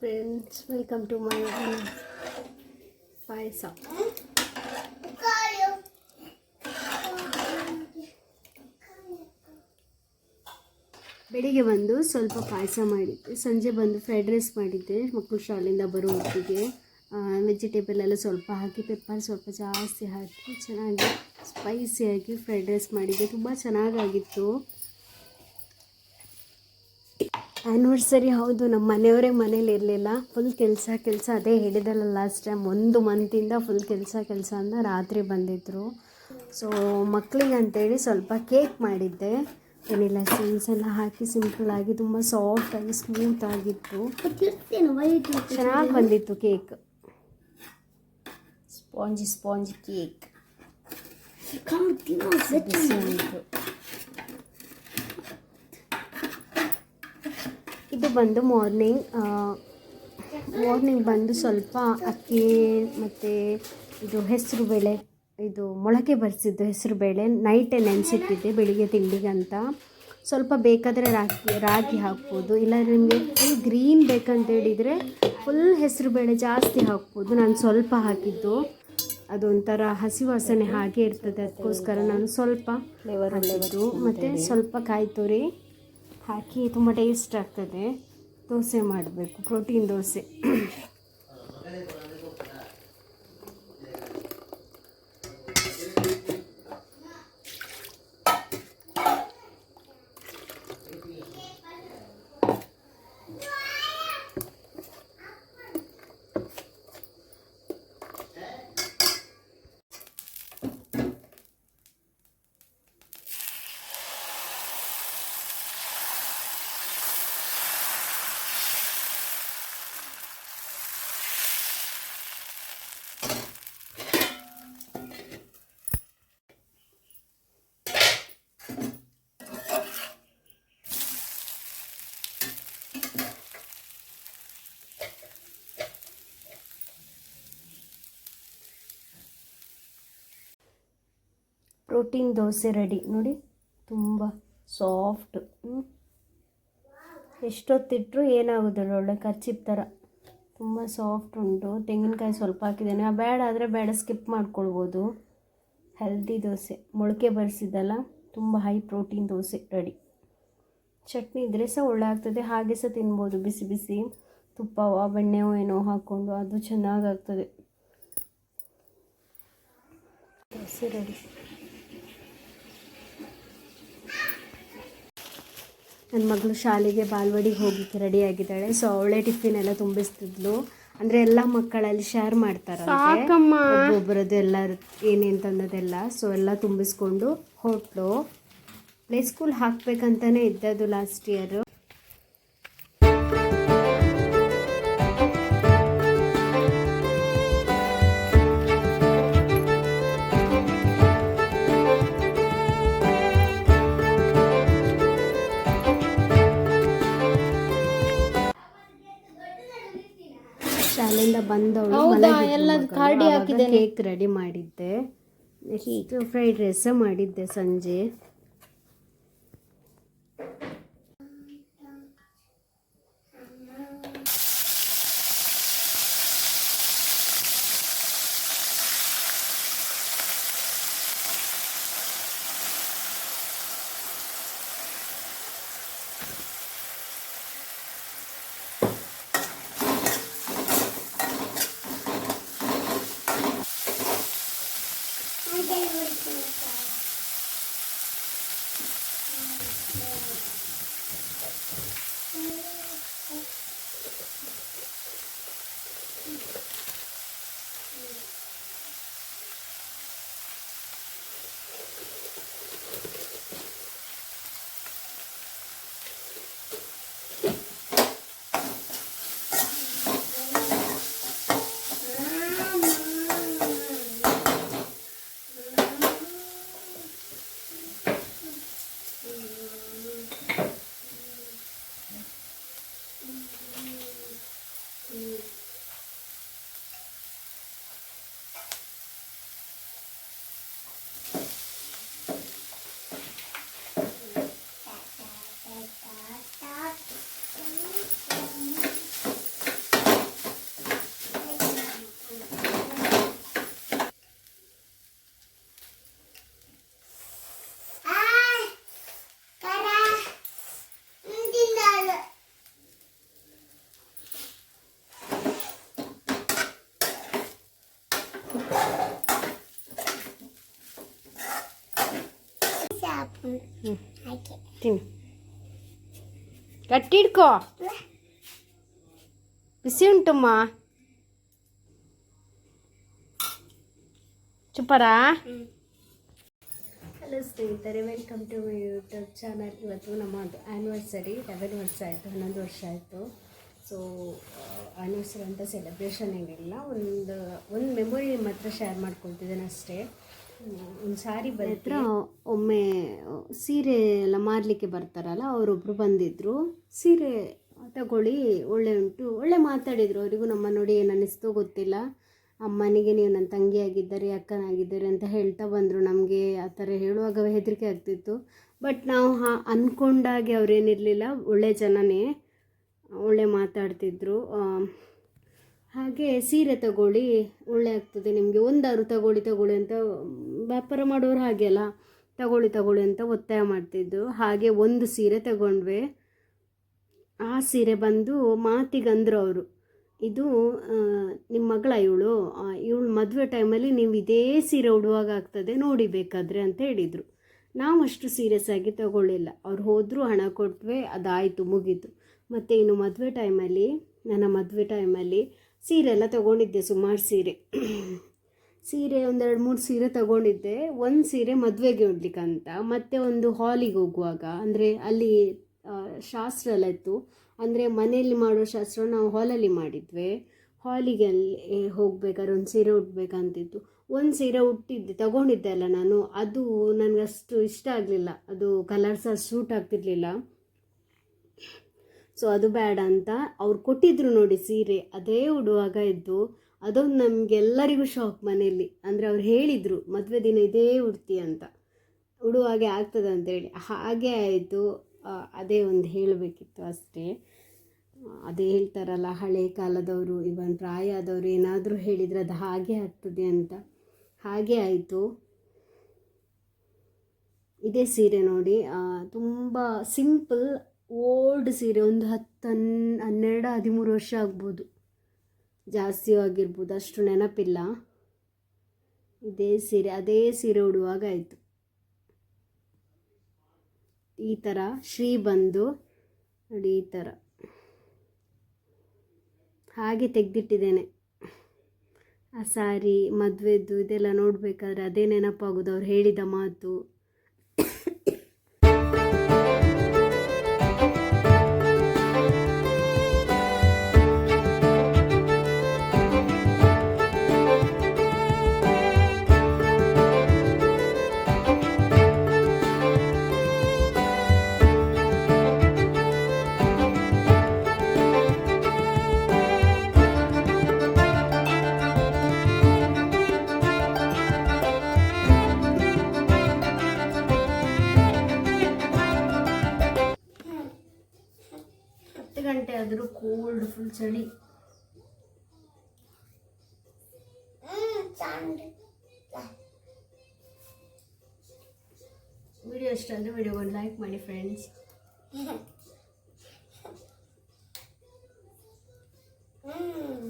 Friends welcome to my ಪಾಯಸ ಬೆಳಿಗ್ಗೆ ಬಂದು ಸ್ವಲ್ಪ ಪಾಯಸ ಮಾಡಿದ್ದೆ. ಸಂಜೆ ಬಂದು ಫ್ರೈಡ್ ರೈಸ್ ಮಾಡಿದ್ದೆ. ಮಕ್ಕಳು ಶಾಲೆಯಿಂದ ಬರೋ ಹೊತ್ತಿಗೆ ವೆಜಿಟೇಬಲ್ ಎಲ್ಲ ಸ್ವಲ್ಪ ಹಾಕಿ ಪೆಪ್ಪರ್ ಸ್ವಲ್ಪ ಜಾಸ್ತಿ ಹಾಕಿ, ಚೆನ್ನಾಗಿ ಸ್ಪೈಸಿಯಾಗಿ ಫ್ರೈಡ್ ರೈಸ್ ಮಾಡಿದ್ದೆ. ತುಂಬ ಚೆನ್ನಾಗಾಗಿತ್ತು. ಆ್ಯನಿವರ್ಸರಿ ಹೌದು ನಮ್ಮ ಮನೆಯವರೇ ಮನೇಲಿ ಇರಲಿಲ್ಲ. ಫುಲ್ ಕೆಲಸ ಕೆಲಸ ಅದೇ ಹೇಳಿದಲ್ಲ ಲಾಸ್ಟ್ ಟೈಮ್ ಒಂದು ಮಂತಿಂದ ಫುಲ್ ಕೆಲಸ ಕೆಲಸ ಅಂತ ರಾತ್ರಿ ಬಂದಿದ್ದರು ಸೊ ಮಕ್ಕಳಿಗೆ ಅಂತೇಳಿ ಸ್ವಲ್ಪ ಕೇಕ್ ಮಾಡಿದ್ದೆ. ಏನಿಲ್ಲ ಸೀನ್ಸ್ ಎಲ್ಲ ಹಾಕಿ ಸಿಂಪಲ್ ತುಂಬ ಸಾಫ್ಟಾಗಿ ಸ್ಮೂತ್ ಆಗಿತ್ತು. ಚೆನ್ನಾಗಿ ಬಂದಿತ್ತು ಕೇಕ್ ಸ್ಪಾಂಜಿ ಸ್ಪಾಂಜಿ ಕೇಕ್ ಬಿಸಿ ಆಯಿತು ಇದು ಬಂದು ಮಾರ್ನಿಂಗ್ ಮಾರ್ನಿಂಗ್ ಬಂದು ಸ್ವಲ್ಪ ಅಕ್ಕಿ ಮತ್ತು ಇದು ಹೆಸರು ಬೇಳೆ ಇದು ಮೊಳಕೆ ಬರೆಸಿದ್ದು ಹೆಸರು ಬೇಳೆ ನೈಟೇ ನೆನೆಸಿಟ್ಟಿದ್ದೆ ಬೆಳಿಗ್ಗೆ ತಿಂಡಿಗಂತ. ಸ್ವಲ್ಪ ಬೇಕಾದರೆ ರಾಗಿ ರಾಗಿ ಹಾಕ್ಬೋದು. ಇಲ್ಲ ನಿಮಗೆ ಫುಲ್ ಗ್ರೀನ್ ಬೇಕಂತ ಹೇಳಿದರೆ ಫುಲ್ ಹೆಸರು ಬೇಳೆ ಜಾಸ್ತಿ ಹಾಕ್ಬೋದು. ನಾನು ಸ್ವಲ್ಪ ಹಾಕಿದ್ದು. ಅದೊಂಥರ ಹಸಿ ವಾಸನೆ ಹಾಗೆ ಇರ್ತದೆ. ಅದಕ್ಕೋಸ್ಕರ ನಾನು ಸ್ವಲ್ಪ ಹಾಕಿದ್ದು. ಮತ್ತು ಸ್ವಲ್ಪ ಕಾಯಿ ತುರಿ. ಹಾಕಿ ತುಂಬ ಟೇಸ್ಟ್ ಆಗ್ತದೆ. ದೋಸೆ ಮಾಡಬೇಕು protein dosa. Protein dosa ready. ನೋಡಿ, ತುಂಬ ಸಾಫ್ಟ್. ಎಷ್ಟೊತ್ತಿಟ್ಟರು ಏನಾಗೋದಿಲ್ಲ, ಒಳ್ಳೆ ಕರ್ಚಿಪ್ ಥರ ತುಂಬ ಸಾಫ್ಟ್ ಉಂಟು. ತೆಂಗಿನಕಾಯಿ ಸ್ವಲ್ಪ ಹಾಕಿದ್ದೇನೆ. ಬೇಡ ಆದರೆ ಬೇಡ, ಸ್ಕಿಪ್ ಮಾಡ್ಕೊಳ್ಬೋದು. ಹೆಲ್ದಿ ದೋಸೆ. ಮೊಳಕೆ ಬರೆಸಿದ್ದಲ್ಲ, ತುಂಬ high protein dosa ready. Chutney ಇದ್ದರೆ ಸಹ ಒಳ್ಳೆ ಆಗ್ತದೆ. ಹಾಗೆ ಸಹ ತಿನ್ಬೋದು. ಬಿಸಿ ಬಿಸಿ ತುಪ್ಪವ, ಬೆಣ್ಣೆವೋ ಏನೋ ಹಾಕ್ಕೊಂಡು ಅದು ಚೆನ್ನಾಗಾಗ್ತದೆ ದೋಸೆ ರೆಡಿ. ನನ್ನ ಮಗಳು ಶಾಲೆಗೆ ಬಾಲ್ವಾಡಿಗೆ ಹೋಗಲಿಕ್ಕೆ ರೆಡಿ ಆಗಿದ್ದಾಳೆ. ಸೊ ಅವಳೇ ಟಿಫಿನ್ ಎಲ್ಲ ತುಂಬಿಸ್ತಿದ್ಲು. ಅಂದ್ರೆ ಎಲ್ಲ ಮಕ್ಕಳಲ್ಲಿ ಶೇರ್ ಮಾಡ್ತಾರೆ ಒಬ್ಬೊಬ್ಬರದ್ದು ಎಲ್ಲ ಏನೇನ್ ತಂದದೆಲ್ಲ ಸೊ ಎಲ್ಲ ತುಂಬಿಸ್ಕೊಂಡು ಹೋಟ್ಲು. ಪ್ಲೇ ಸ್ಕೂಲ್ ಹಾಕ್ಬೇಕಂತಾನೆ ಇದ್ದದ್ದು ಲಾಸ್ಟ್ ಇಯರ್ ಶಾಲೆಯಿಂದ ಬಂದವಳು ಕೇಕ್ ರೆಡಿ ಮಾಡಿದ್ದೆ. ಫ್ರೈಡ್ ರೈಸ್ ಮಾಡಿದ್ದೆ ಸಂಜೆ. ಹ್ಞೂ ತಿನ್ನು. ಗಟ್ಟಿ ಹಿಡ್ಕೋ. ಬಿಸಿ ಉಂಟಮ್ಮ. ಚುಪ್ಪರಾ? ಹಲೋ ಸ್ನೇಹಿತರೆ welcome to my YouTube channel ಇವತ್ತು ನಮ್ಮದು ಆ್ಯನಿವರ್ಸರಿ ಲೆವೆನ್ ವರ್ಷ ಆಯಿತು, ಹನ್ನೊಂದು ವರ್ಷ ಆಯಿತು. ಸೊ ಆ್ಯನಿವರ್ಸರಿ ಅಂತ ಸೆಲೆಬ್ರೇಷನ್ ಏನಿಲ್ಲ. ಒಂದು ಒಂದು ಮೆಮೊರಿ ನಿಮ್ಮ ಹತ್ರ ಶೇರ್ ಮಾಡ್ಕೊಳ್ತಿದ್ದೇನೆ ಅಷ್ಟೇ. ಒಂದು ಸಾರಿ ಹತ್ರ ಒಮ್ಮೆ ಸೀರೆ ಎಲ್ಲ ಮಾರಲಿಕ್ಕೆ ಬರ್ತಾರಲ್ಲ ಅವರೊಬ್ಬರು ಬಂದಿದ್ದರು ಸೀರೆ ತಗೊಳ್ಳಿ ಒಳ್ಳೆ ಉಂಟು. ಒಳ್ಳೆ ಮಾತಾಡಿದರು. ಅವರಿಗೂ ನಮ್ಮ ನೋಡಿ ಏನು ಅನ್ನಿಸ್ತೋ ಗೊತ್ತಿಲ್ಲ. ಅಮ್ಮನಿಗೆ ನೀವು ನನ್ನ ತಂಗಿಯಾಗಿದ್ದಾರೆ ಅಕ್ಕನಾಗಿದ್ದಾರೆ ಅಂತ ಹೇಳ್ತಾ ಬಂದರು. ನಮಗೆ ಆ ಥರ ಹೇಳುವಾಗ ಹೆದರಿಕೆ ಆಗ್ತಿತ್ತು. ಬಟ್ ನಾವು ಹಾ ಅಂದ್ಕೊಂಡಾಗೆ ಅವರೇನಿರಲಿಲ್ಲ. ಒಳ್ಳೆ ಜನನೇ. ಒಳ್ಳೆ ಮಾತಾಡ್ತಿದ್ರು. ಹಾಗೆ ಸೀರೆ ತಗೊಳ್ಳಿ, ಒಳ್ಳೆ ಆಗ್ತದೆ ನಿಮಗೆ. ಒಂದಾರು ತಗೊಳ್ಳಿ ತಗೊಳ್ಳಿ ಅಂತ, ವ್ಯಾಪಾರ ಮಾಡೋರು ಹಾಗೆ ಅಲ್ಲ. ತಗೊಳ್ಳಿ ತಗೊಳ್ಳಿ ಅಂತ ಒತ್ತಾಯ ಮಾಡ್ತಿದ್ದು. ಹಾಗೆ ಒಂದು ಸೀರೆ ತಗೊಂಡ್ವಿ. ಆ ಸೀರೆ ಬಂದು ಮಾತಿಗಂದ್ರು ಅವರು. ಇದು ನಿಮ್ಮ ಮಗಳ ಇವಳು. ಇವಳು ಮದುವೆ ಟೈಮಲ್ಲಿ ನೀವು ಇದೇ ಸೀರೆ ಉಡುವಾಗ ಆಗ್ತದೆ, ನೋಡಿ ಬೇಕಾದರೆ ಅಂತ ಹೇಳಿದರು. ನಾವು ಅಷ್ಟು ಸೀರಿಯಸ್ ಆಗಿ ತಗೊಳ್ಳಿಲ್ಲ. ಅವ್ರು ಹೋದರೂ, ಹಣ ಕೊಟ್ವೆ, ಅದಾಯಿತು, ಮುಗೀತು. ಮತ್ತು ಇನ್ನು ಮದುವೆ ಟೈಮಲ್ಲಿ ನನ್ನ ಮದುವೆ ಟೈಮಲ್ಲಿ ಸೀರೆ ಎಲ್ಲ ತೊಗೊಂಡಿದ್ದೆ ಸುಮಾರು ಸೀರೆ. ಸೀರೆ ಒಂದೆರಡು ಮೂರು ಸೀರೆ ತಗೊಂಡಿದ್ದೆ. ಒಂದು ಸೀರೆ ಮದುವೆಗೆ ಉಡ್ಲಿಕ್ಕಂತ, ಮತ್ತು ಒಂದು ಹಾಲಿಗೆ ಹೋಗುವಾಗ, ಅಂದರೆ ಅಲ್ಲಿ ಶಾಸ್ತ್ರ ಎಲ್ಲ ಇತ್ತು. ಅಂದರೆ ಮನೆಯಲ್ಲಿ ಮಾಡೋ ಶಾಸ್ತ್ರ ನಾವು ಹಾಲಲ್ಲಿ ಮಾಡಿದ್ವಿ. ಹಾಲಿಗೆ ಅಲ್ಲಿ ಹೋಗ್ಬೇಕಾದ್ರೆ ಒಂದು ಸೀರೆ ಉಟ್ಬೇಕಂತಿತ್ತು ಒಂದು ಸೀರೆ ಉಟ್ಟಿದ್ದೆ, ತಗೊಂಡಿದ್ದೆ ಅಲ್ಲ ನಾನು. ಅದು ನನಗಷ್ಟು ಇಷ್ಟ ಆಗಲಿಲ್ಲ. ಅದು ಕಲರ್ ಸಹ ಸೂಟ್ ಆಗ್ತಿರ್ಲಿಲ್ಲ. ಸೊ ಅದು ಬೇಡ ಅಂತ ಅವ್ರು ಕೊಟ್ಟಿದ್ರು ನೋಡಿ ಸೀರೆ, ಅದೇ ಉಡುವಾಗ ಇದ್ದು ಅದೊಂದು ನಮಗೆಲ್ಲರಿಗೂ ಶಾಕ್ ಮನೆಯಲ್ಲಿ. ಅಂದರೆ ಅವ್ರು ಹೇಳಿದರು, ಮದುವೆ ದಿನ ಇದೇ ಉಡ್ತಿ ಅಂತ. ಉಡುವಾಗೆ ಆಗ್ತದೆ ಅಂತೇಳಿ ಹಾಗೆ ಆಯಿತು. ಅದೇ ಒಂದು ಹೇಳಬೇಕಿತ್ತು ಅಷ್ಟೇ. ಅದೇ ಹೇಳ್ತಾರಲ್ಲ, ಹಳೆ ಕಾಲದವರು ಇವನ್ ಪ್ರಾಯ ಆದವರು ಏನಾದರೂ ಹೇಳಿದರೆ ಅದು ಹಾಗೆ ಆಗ್ತದೆ ಅಂತ. ಹಾಗೆ ಆಯಿತು. ಇದೇ ಸೀರೆ ನೋಡಿ. ತುಂಬ ಸಿಂಪಲ್ ಓಲ್ಡ್ ಸೀರೆ, ಒಂದು ಹತ್ತು ಹನ್, ಹನ್ನೆರಡು, ಹದಿಮೂರು ವರ್ಷ ಆಗ್ಬೋದು. ಜಾಸ್ತಿ ಆಗಿರ್ಬೋದು, ಅಷ್ಟು ನೆನಪಿಲ್ಲ. ಇದೇ ಸೀರೆ, ಅದೇ ಸೀರೆ ಉಡುವಾಗ ಆಯಿತು. ಈ ಥರ ಶ್ರೀ ಬಂದು ನೋಡಿ ಈ ಥರ ಹಾಗೆ ತೆಗೆದಿಟ್ಟಿದ್ದೇನೆ. ಆ ಸಾರಿ ಮದುವೆದು ಇದೆಲ್ಲ ನೋಡಬೇಕಾದ್ರೆ ಅದೇ ನೆನಪಾಗೋದು. ಅವ್ರು ಹೇಳಿದ ಮಾತು. ಗಂಟೆ ಆದರೂ ಕೋಲ್ಡ್ ಫುಲ್ ಚಳಿ. ವಿಡಿಯೋ ಇಷ್ಟ ಅಂದರೆ ವಿಡಿಯೋಗೊಂದು ಲೈಕ್ ಮಾಡಿ ಫ್ರೆಂಡ್ಸ್ Mm.